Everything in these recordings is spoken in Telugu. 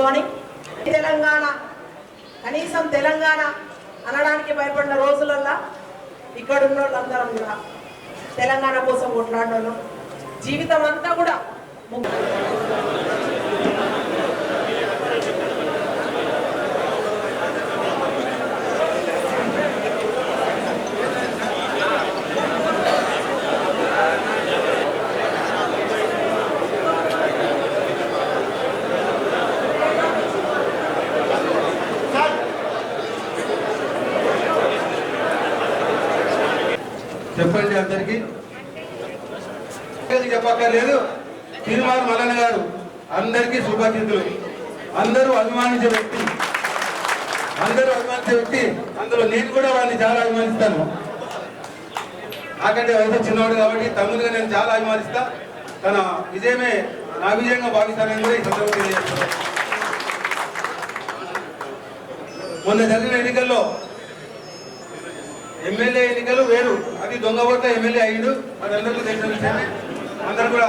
గుడ్ తెలంగాణ కనీసం తెలంగాణ అనడానికి భయపడిన రోజులల్లా ఇక్కడ ఉన్న వాళ్ళందరం కూడా తెలంగాణ కోసం కొట్లాడిన జీవితం అంతా కూడా ము- చెప్పండి అందరికి. చెప్పక్కర్లేదు. తిరుమల మల్లన్న గారు అందరికీ శుభాచితులు అందరూ అభిమానించే వ్యక్తి. అందరూ అభిమానించే వ్యక్తి. అందులో నేను కూడా వాడిని చాలా అభిమానిస్తాను. నాకంటే వయసు చిన్నవాడు కాబట్టి తమ్ముడుగా నేను చాలా అభిమానిస్తా. తన విజయమే నా విజయంగా భావిస్తానని కూడా ఈ సందర్భంగా తెలియజేస్తాను మొన్న జరిగిన ఎన్నికల్లో ఎమ్మెల్యే ఎన్నికలు వేరు. అది దొంగ ఓట్ల ఎమ్మెల్యే అయ్యాడు. అది అందరికీ తెలిసిన విషయమే. అందరు కూడా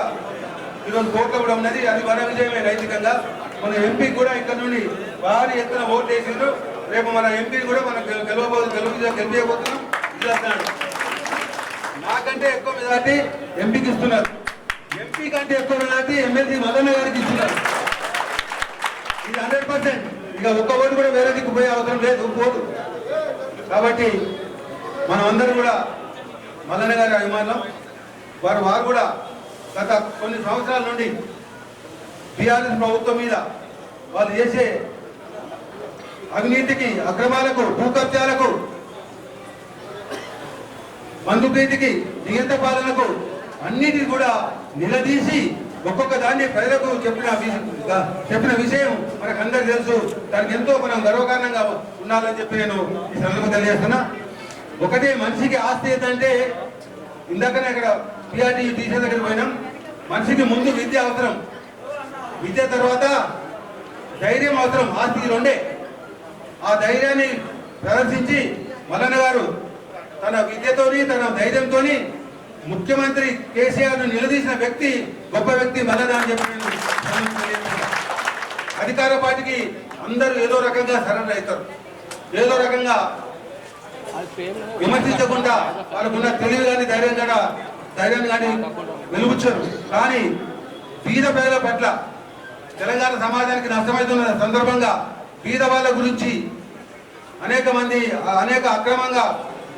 ఈరోజు కోర్టులో కూడా ఉన్నది అది మన విజయమే నైతికంగా. మన ఎంపీ కూడా ఇక్కడ నుండి భారీ ఎత్తున ఓట్లు వేసిండ్రు రేపు మన ఎంపీ కూడా మనం గెలవబోదు గెలవబో గెలుపు గెలిపించబోతున్నాం ఇస్తున్నాడు నాకంటే ఎక్కువ మెజార్టీ ఎంపీకి ఇస్తున్నారు. ఎంపీ కంటే ఎక్కువ మెజార్టీ ఎమ్మెల్సీ మదన్న గారికి ఇస్తున్నారు. ఇది హండ్రెడ్ పర్సెంట్. ఇక ఒక్క ఓటు కూడా వేరే దిక్కు పోయే అవసరం లేదు. పోదు కాబట్టి మనం అందరం కూడా మల్లన్న గారి అభిమానం వారు వారు కూడా గత కొన్ని సంవత్సరాల నుండి బీఆర్ఎస్ ప్రభుత్వం మీద వాళ్ళు చేసే అవినీతికి అక్రమాలకు భూకబ్జాలకు మందు ప్రీతికి నియంత్ర పాలనకు అన్నిటిని కూడా నిలదీసి ఒక్కొక్క దాన్ని ప్రజలకు చెప్పిన చెప్పిన విషయం మనకు అందరికి తెలుసు. దానికి ఎంతో మనం గర్వకారణంగా ఉండాలని చెప్పి నేను ఈ సందర్భంగా తెలియజేస్తున్నా. ఒకటే మనిషికి ఆస్తి ఏంటంటే ఇందాకనే అక్కడ పిఆర్టీ టీచర్ దగ్గర పోయినాం. మనిషికి ముందు విద్య అవసరం. విద్య తర్వాత ధైర్యం అవసరం. ఆస్తి రెండే. ఆ ధైర్యాన్ని ప్రదర్శించి మల్లన్న గారు తన విద్యతోని తన ధైర్యంతోని ముఖ్యమంత్రి కేసీఆర్ను నిలదీసిన వ్యక్తి గొప్ప వ్యక్తి మల్లన్న అని చెప్పి అధికార పార్టీకి అందరూ ఏదో రకంగా సరెండర్ అవుతారు. ఏదో రకంగా విమర్శించకుండా వాళ్ళకున్న తెలివి కానీ ధైర్యం కూడా ధైర్యం కానీ వెలుగుచ్చారు. కానీ బీద ప్రజల పట్ల తెలంగాణ సమాజానికి నష్టమవుతున్న సందర్భంగా బీద వాళ్ళ గురించి అనేక మంది అనేక అక్రమంగా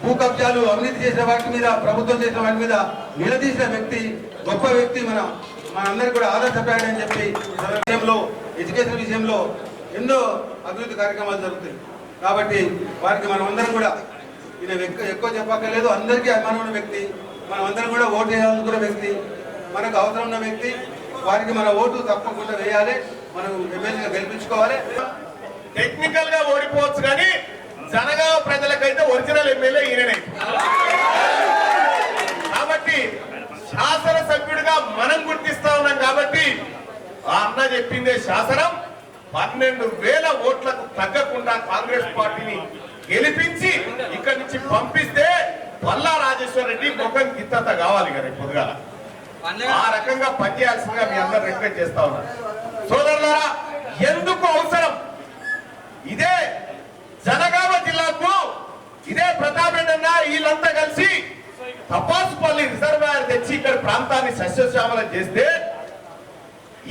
భూ కబ్జాలు అవినీతి చేసిన వాటి మీద ప్రభుత్వం చేసిన వాటి మీద నిలదీసిన వ్యక్తి గొప్ప వ్యక్తి మన మనందరికీ కూడా ఆదర్శప్రాయుడు అని చెప్పి మన విషయంలో ఎడ్యుకేషన్ విషయంలో ఎన్నో అభివృద్ధి కార్యక్రమాలు జరుగుతాయి. కాబట్టి వారికి మనం అందరం కూడా ఈయన ఎక్కువ ఎక్కువ చెప్పక్కర్లేదు. అందరికీ అభిమానం ఉన్న వ్యక్తి. మనం అందరం కూడా ఓటు వేయాలనుకున్న వ్యక్తి. మనకు అవసరం ఉన్న వ్యక్తి. వారికి మన ఓటు తప్పకుండా వేయాలి. మనం ఎమ్మెల్యేగా గెలిపించుకోవాలి. టెక్నికల్గా ఓడిపోవచ్చు కానీ జనగామ ప్రజలకైతే ఒరిజినల్ ఎమ్మెల్యే ఈయననే. కాబట్టి శాసనసభ్యుడిగా మనం గుర్తిస్తా ఉన్నాం కాబట్టి అన్న చెప్పిందే శాసనం. పన్నెండు వేల ఓట్లకు తగ్గకుండా కాంగ్రెస్ పార్టీని గెలిపించి ఇక్కడి నుంచి పంపిస్తే పల్లా రాజేశ్వర రెడ్డి ముఖం గిత్తత కావాలి కదా పొద్దుగాల. ఆ రకంగా పనిచేయాల్సిందిగా మీ అందరు రిక్వెస్ట్ చేస్తా ఉన్నారు. సోదరులారా ఎందుకు అవసరం? ఇదే జనగామ జిల్లాకు ఇదే ప్రతాప్ రెడ్డి అన్న వీళ్ళంతా కలిసి తపాసుపల్లి రిజర్వాయర్ తెచ్చి ఇక్కడ ప్రాంతాన్ని సస్యశ్యామలం చేస్తే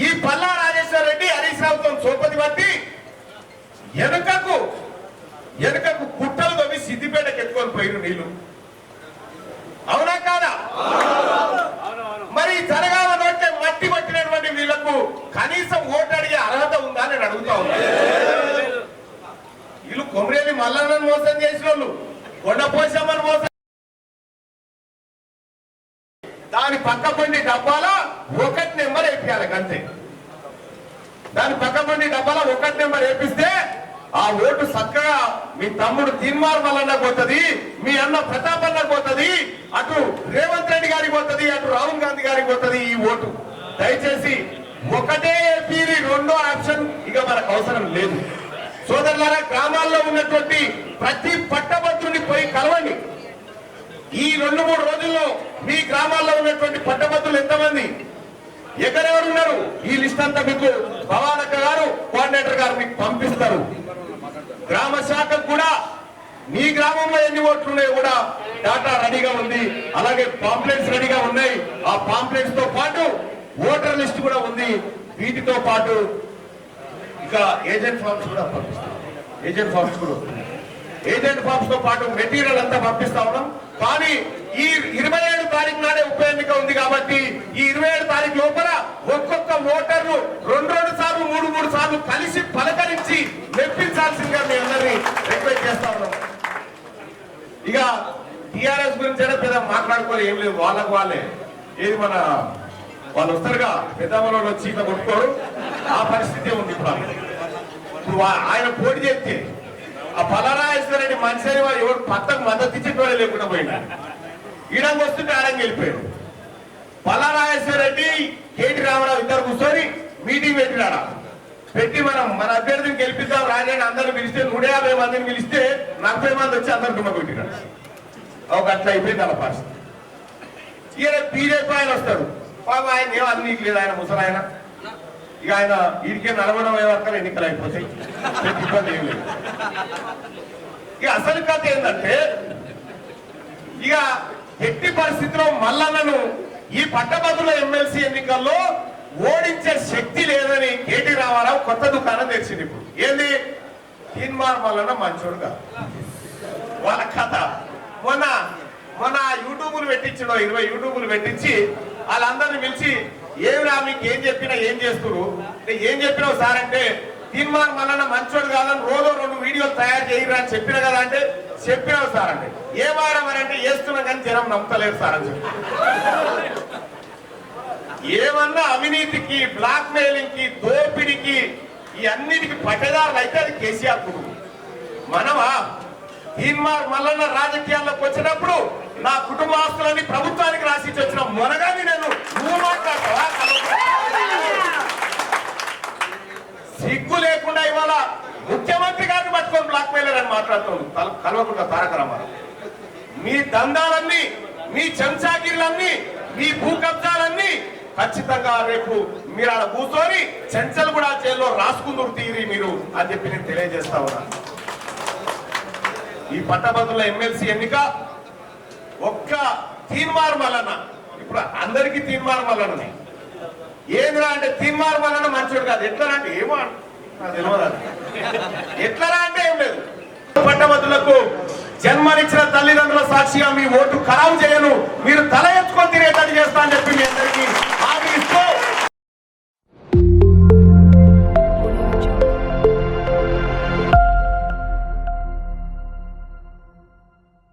ఈ పల్లా రాజేశ్వర రెడ్డి హరీష్ రావుతో సోపతి పట్టి వెనుకకు వెనుకకు కుట్టలు తవ్వి సిద్దిపేటకి ఎత్తుకొని పోయిన నీళ్ళు. అవునా కాదా? మరి జనగామ అంటే మట్టి పట్టినటువంటి వీళ్ళకు కనీసం ఓటు అడిగే అర్హత ఉందా అని నేను అడుగుతా ఉన్నా. వీళ్ళు కొమరేని మల్లన్నను మోసం చేసిన వాళ్ళు కొండపోసమ్మని మోసం దాని పక్క పండి డబ్బాలో ఒకటి నెంబర్ వేపియాలి అంతే. దాని పక్క పండి డబ్బాలో ఒకటి నెంబర్ వేపిస్తే ఆ ఓటు చక్కగా మీ తమ్ముడు తీన్మార్ మల్లన్న పోతుంది మీ అన్న ప్రతాప్ అన్న పోతుంది అటు రేవంత్ రెడ్డి గారికి పోతుంది అటు రాహుల్ గాంధీ గారికి పోతుంది ఈ ఓటు. దయచేసి ఒకటే ఏపీని రెండో ఆప్షన్ ఇక మనకు అవసరం లేదు. సోదరులారా గ్రామాల్లో ఉన్నటువంటి ప్రతి పట్టభద్రుని పోయి కలవండి. ఈ రెండు మూడు రోజుల్లో మీ గ్రామాల్లో ఉన్నటువంటి పట్టభద్రులు ఎంతమంది? ఎక్కడెవరు ఉన్నారు ఈ లిస్ట్ అంతా మీకు భవానక్క గారు కోఆర్డినేటర్ గారు మీకు పంపిస్తారు. గ్రామ శాఖకు కూడా మీ గ్రామంలో ఎన్ని ఓట్లు ఉన్నాయో కూడా డాటా రెడీగా ఉంది. అలాగే పాంప్లెట్స్ రెడీగా ఉన్నాయి. ఆ పాంప్లెట్స్తో పాటు ఓటర్ లిస్ట్ కూడా ఉంది. వీటితో పాటు ఇక ఏజెంట్ ఫార్మ్స్ కూడా పంపిస్తాం. ఏజెంట్ ఫార్మ్స్ కూడా ఏజెంట్ ఫార్మ్స్తో పాటు మెటీరియల్ అంతా పంపిస్తా ఉన్నాం. కానీ ఈ ఇరవై ఏడు తారీఖు నాడే ఉప ఎన్నిక ఉంది కాబట్టి ఈ ఇరవై ఏడు తారీఖు లోపల ఒక్కొక్క ఓటర్ను రెండు రెండు సార్లు మూడు మూడు సార్లు కలిసి పలకరించి మెప్పించాల్సిందిగా మీ అందరినీ రిక్వెస్ట్ చేస్తా ఉన్నాం. ఇక టిఆర్ఎస్ గురించి అయితే పెద్ద మాట్లాడుకోవాలి ఏం లేదు వాళ్ళకు వాళ్ళే. ఏది మన వాళ్ళు వస్తారుగా పెద్దమ్మలో వచ్చి ఇట్లా కొట్టుకోరు. ఆ పరిస్థితి ఉంది ఇప్పుడు ఇప్పుడు ఆయన పోటీ చేస్తే ఆ పలరాజేశ్వరరెడ్డి మనిషి వాడు ఎవరు పక్కకు మద్దతు ఇచ్చి కూడా లేకుండా పోయినారు. ఈడంగా వస్తుంటే ఆడంగా వెళ్ళిపోయాడు పలరాజేశ్వరరెడ్డి కేటీ రామారావు ఇద్దరు కూర్చొని మీటింగ్ పెట్టినాడు? పెట్టి మనం మన అభ్యర్థిని గెలిపిద్దాం రాజని అందరిని పిలిస్తే నూట యాభై మందిని పిలిస్తే నలభై మంది వచ్చి అందరు డుమ్మ కొట్టినాడు ఒక అట్లా అయిపోయింది అలా పరిస్థితి. ఈయన బీజేపీ ఆయన వస్తాడు పాపం ఆయన ఏం అన్నీ లేదు ఆయన ముసలాయన. ఇక ఆయన వీడికే నలభై వరకు ఎన్నికలు అయిపోతాయి. ఇబ్బంది ఏం లేదు. ఇక అసలు కథ ఏంటంటే ఇక ఎట్టి పరిస్థితిలో మల్లన్నను ఈ పట్టభద్రుల ఎమ్మెల్సీ ఎన్నికల్లో ఓడించే శక్తి లేదని కేటీ రామారావు కొత్త దుకాణం తెచ్చింది ఇప్పుడు. ఏంది? తీన్మార్ మల్లన్న మంచోడు కాదు. వాళ్ళ కథ. మొన్న మొన్న యూట్యూబ్లు పెట్టించడం ఇరవై యూట్యూబ్లు పెట్టించి వాళ్ళందరిని పిలిచి ఏమిరా మీకు ఏం చెప్పినా ఏం చేస్తున్నారు ఏం చెప్పినావు సార్ అంటే తీర్మానం మళ్ళా మంచోడు కాదని రోజు రెండు వీడియోలు తయారు చేయరా అని చెప్పిన కదా అంటే చెప్పినావు సార్ అంటే. ఏ వారం అని అంటే వేస్తున్నాం కానీ జనం నమ్మతలేదు సార్ అని చెప్పి. ఏమన్నా అవినీతికి బ్లాక్ మెయిలింగ్కి దోపిడికి ఈ అన్నిటికి పట్టేదారులు అయితే అది కేసీఆర్ కుటుంబం మనమా తిన్మార్ మల్లన్న రాజకీయాల్లోకి వచ్చినప్పుడు నా కుటుంబ ఆస్తులన్నీ ప్రభుత్వానికి రాసి వచ్చిన మొనగాని నేను నువ్వు మాట్లాడతావా? సిగ్గు లేకుండా ఇవాళ ముఖ్యమంత్రి గారిని పట్టుకొని బ్లాక్ మెయిలర్ అని మాట్లాడుతున్నాడు కల- కల్వకుంట్ల తారక రామారావు. మీ దందాలన్నీ మీ చెంచాగిరులన్నీ మీ భూ కబ్జాలన్నీ ఖచ్చితంగా రేపు మీరు ఆడ కూర్చొని చెంచలు కూడా జైల్లో రాసుకుందరు తీరి మీరు అని చెప్పి నేను తెలియజేస్తా ఉన్నా. ఈ పట్టభద్రుల ఎమ్మెల్సీ ఎన్నిక ఒక్క తీన్మార్ మలన ఇప్పుడు అందరికీ తీన్మార్ మల్లన్ననే ఏందిరా అంటే తీన్మార్ వలన మంచోడు కాదు. ఎట్లా అంటే ఏమో నాకు తెలియదు ఎట్లరా అంటే ఏం లేదు. పట్టభద్రులకు జన్మనిచ్చిన తల్లిదండ్రుల సాక్షిగా మీ ఓటు ఖరాబు చేయను. మీరు తల ఎత్తుకొని తినేటట్టు చేస్తా అని చెప్పి మీ అందరికీ